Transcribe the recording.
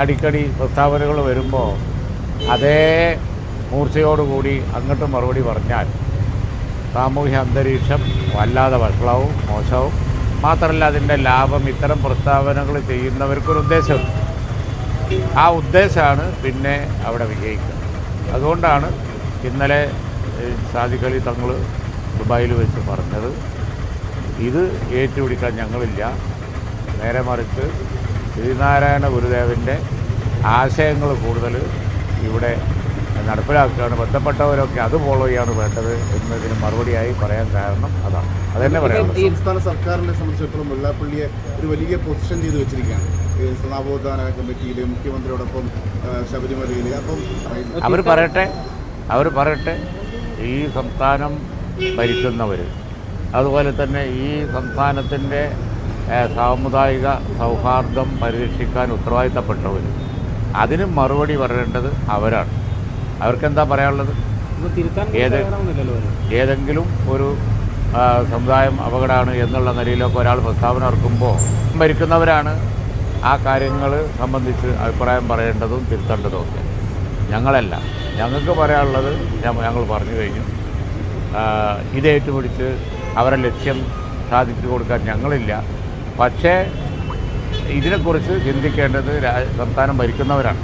അടിക്കടി പ്രസ്താവനകൾ വരുമ്പോൾ അതേ മൂർച്ചയോടുകൂടി അങ്ങോട്ട് മറുപടി പറഞ്ഞാൽ സാമൂഹ്യ അന്തരീക്ഷം വല്ലാതെ വഷളവും മോശവും. മാത്രമല്ല അതിന്റെ ലാഭം ഇത്തരം പ്രസ്താവനകൾ ചെയ്യുന്നവർക്കൊരു ഉദ്ദേശം. ആ ഉദ്ദേശമാണ് പിന്നെ അവിടെ വിജയിക്കുന്നത് അതുകൊണ്ടാണ് ഇന്നലെ സാദിഖലി തങ്ങൾ ദുബായിൽ വെച്ച് പറഞ്ഞത്. ഇത് ഏറ്റുപിടിക്കാൻ ഞങ്ങളില്ല. നേരെ മറിച്ച് ശ്രീനാരായണ ഗുരുദേവന്റെ ആശയങ്ങൾ കൂടുതൽ ഇവിടെ നടപ്പിലാക്കുകയാണ്. ബന്ധപ്പെട്ടവരൊക്കെ അത് ഫോളോ ചെയ്യാണ് വേണ്ടത് എന്നതിന് മറുപടിയായി പറയാൻ കാരണം അതാണ്. അതെന്നെ പറയാം സംസ്ഥാന സർക്കാരിനെ സംബന്ധിച്ചിടത്തോളം മുല്ലാപ്പള്ളിയെ ഒരു വലിയ പൊസിഷൻ ചെയ്ത് വെച്ചിരിക്കുകയാണ്. നവോത്ഥാന കമ്മിറ്റിയിൽ മുഖ്യമന്ത്രിയോടൊപ്പം ശബരിമലയിൽ അപ്പം അവർ പറയട്ടെ അവർ പറയട്ടെ ഈ സംസ്ഥാനം ഭരിക്കുന്നവർ അതുപോലെ തന്നെ ഈ സംസ്ഥാനത്തിന്റെ സാമുദായിക സൗഹാർദ്ദം പരിരക്ഷിക്കാൻ ഉത്തരവാദിത്തപ്പെട്ടവർ അതിനും മറുപടി പറയേണ്ടത് അവരാണ്. അവർക്കെന്താ പറയാനുള്ളത്? ഏത് ഏതെങ്കിലും ഒരു സമുദായം അപകടമാണ് എന്നുള്ള നിലയിലൊക്കെ ഒരാൾ പ്രസ്താവന ഇറക്കുമ്പോൾ ഭരിക്കുന്നവരാണ് ആ കാര്യങ്ങൾ സംബന്ധിച്ച് അഭിപ്രായം പറയേണ്ടതും തിരുത്തേണ്ടതും ഒക്കെ. ഞങ്ങളല്ല. ഞങ്ങൾക്ക് പറയാനുള്ളത് ഞങ്ങൾ പറഞ്ഞു കഴിഞ്ഞു. ഇതേറ്റുപിടിച്ച് ഇത് ഏറ്റുപിടിച്ച് അവരെ ലക്ഷ്യം സാധിച്ചു കൊടുക്കാൻ ഞങ്ങളില്ല. പക്ഷേ ഇതിനെക്കുറിച്ച് ചിന്തിക്കേണ്ടത് സംസ്ഥാനം ഭരിക്കുന്നവരാണ്.